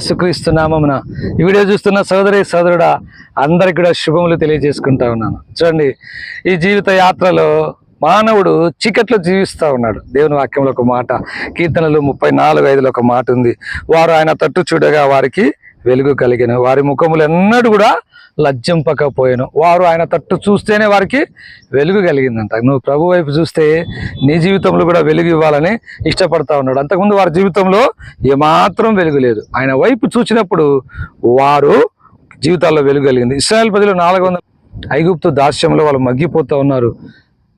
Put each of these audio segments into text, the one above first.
సుక్రీస్తు నామమున ఈ వీడియో చూస్తున్న సోదరి సోదరుడా అందరికి కూడా శుభములు తెలియజేసుకుంటా ఉన్నాను. చూడండి ఈ జీవిత యాత్రలో మానవుడు చీకట్లో జీవిస్తూ ఉన్నాడు. దేవుని వాక్యంలో ఒక మాట కీర్తనలు ముప్పై నాలుగు ఐదులో ఒక మాట ఉంది. వారు ఆయన తట్టు చూడగా వారికి వెలుగు కలిగిన వారి ముఖములు ఎన్నడూ కూడా లజ్జింపకపోయాను. వారు ఆయన తట్టు చూస్తేనే వారికి వెలుగు కలిగిందంట. నువ్వు ప్రభు వైపు చూస్తే నీ జీవితంలో కూడా వెలుగు ఇవ్వాలని ఇష్టపడతా ఉన్నాడు. అంతకుముందు వారి జీవితంలో ఏమాత్రం వెలుగు లేదు. ఆయన వైపు చూసినప్పుడు వారు జీవితాల్లో వెలుగు కలిగింది. ఇస్రాయల్ ప్రజలు నాలుగు వందల ఐగుప్తు దాస్యంలో వాళ్ళు మగ్గిపోతూ ఉన్నారు.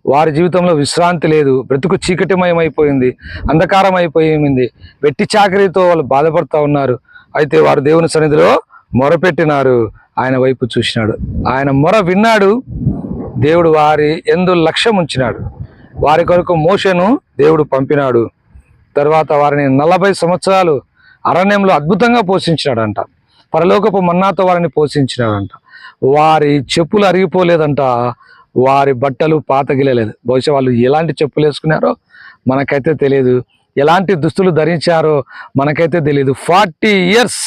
వారి జీవితంలో విశ్రాంతి లేదు. బ్రతుకు చీకటిమయం అయిపోయింది అంధకారం అయిపోయింది వెట్టి చాకరీతో వాళ్ళు బాధపడుతూ ఉన్నారు. అయితే వారు దేవుని సన్నిధిలో మొరపెట్టినారు. ఆయన వైపు చూసినాడు. ఆయన మొర విన్నాడు. దేవుడు వారి ఎందు లక్ష్యం ఉంచినాడు. వారి కొరకు మోషను దేవుడు పంపినాడు. తర్వాత వారిని నలభై సంవత్సరాలు అరణ్యంలో అద్భుతంగా పోషించినాడంట. పరలోకపు మన్నాతో వారిని పోషించినాడంట. వారి చెప్పులు అరిగిపోలేదంట. వారి బట్టలు పాతగిలేదు బహుశా వాళ్ళు ఎలాంటి చెప్పులు వేసుకున్నారో మనకైతే తెలియదు. ఎలాంటి దుస్తులు ధరించారో మనకైతే తెలియదు ఫార్టీ ఇయర్స్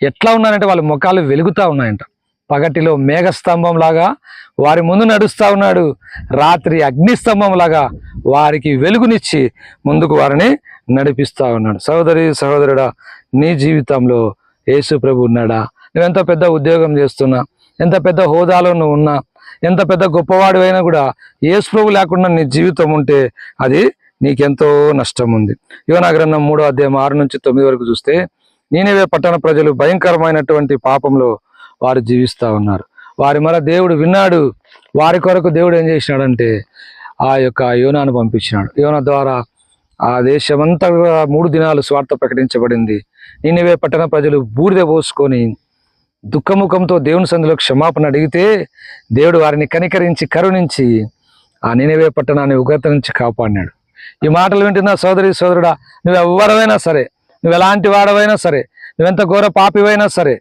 ఎట్లా ఉన్నారంటే వాళ్ళ ముఖాలు వెలుగుతూ ఉన్నాయంట. పగటిలో మేఘస్తంభంలాగా వారి ముందు నడుస్తూ ఉన్నాడు. రాత్రి అగ్నిస్తంభంలాగా వారికి వెలుగునిచ్చి ముందుకు వారిని నడిపిస్తూ ఉన్నాడు. సహోదరి సహోదరుడా నీ జీవితంలో యేసు ప్రభు ఉన్నాడా? నువ్వెంత పెద్ద ఉద్యోగం చేస్తున్నా ఎంత పెద్ద హోదాలో నువ్వు ఉన్నా ఎంత పెద్ద గొప్పవాడు అయినా కూడా యేసు ప్రభు లేకుండా నీ జీవితం ఉంటే అది నీకెంతో నష్టం ఉంది యోనా గ్రంథం మూడో అధ్యాయం ఆరు నుంచి తొమ్మిది వరకు చూస్తే నేనేవే పట్టణ ప్రజలు భయంకరమైనటువంటి పాపంలో వారు జీవిస్తూ ఉన్నారు. వారి మర దేవుడు విన్నాడు. వారి కొరకు దేవుడు ఏం చేసినాడంటే ఆ యొక్క యోనాను పంపించినాడు. యోన ద్వారా ఆ దేశమంతా మూడు దినాలు స్వార్థ ప్రకటించబడింది. నేనేవే పట్టణ ప్రజలు బూడిద పోసుకొని దుఃఖముఖంతో దేవుని సందులో క్షమాపణ అడిగితే దేవుడు వారిని కనికరించి కరుణించి ఆ నినవే పట్టణాన్ని ఉగ్రత నుంచి కాపాడినాడు. ఈ మాటలు వింటున్న సోదరి సోదరుడా నువ్వు ఎవరమైనా సరే నువ్వు ఎలాంటి వాడవైనా సరే నువ్వెంత ఘోర పాపివైనా సరే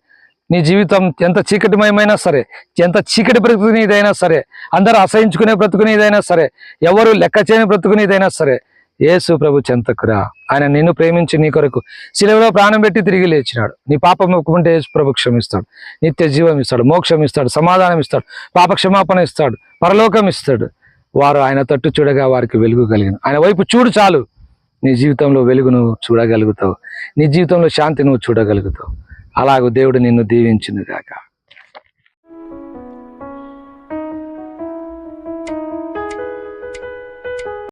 నీ జీవితం ఎంత చీకటిమయమైనా సరే ఎంత చీకటి బ్రతుకునేదైనా సరే అందరూ అసహించుకునే బ్రతుకునేదైనా సరే ఎవరు లెక్క చేయని బ్రతుకునేదైనా సరే యేసు ప్రభు చెంతకురా. ఆయన నిన్ను ప్రేమించి నీ కొరకు శిలువలో ప్రాణం పెట్టి తిరిగి లేచినాడు. నీ పాపం ఒప్పుకుంటే యేసు ప్రభు క్షమిస్తాడు. నిత్య జీవం ఇస్తాడు మోక్షం ఇస్తాడు సమాధానం ఇస్తాడు పాప క్షమాపణ ఇస్తాడు పరలోకం ఇస్తాడు. వారు ఆయన తట్టు చూడగా వారికి వెలుగు కలిగిన. ఆయన వైపు చూడు చాలు. నీ జీవితంలో వెలుగు నువ్వు చూడగలుగుతావు. నీ జీవితంలో శాంతి నువ్వు చూడగలుగుతావు. అలాగూ దేవుడు నిన్ను దీవించింది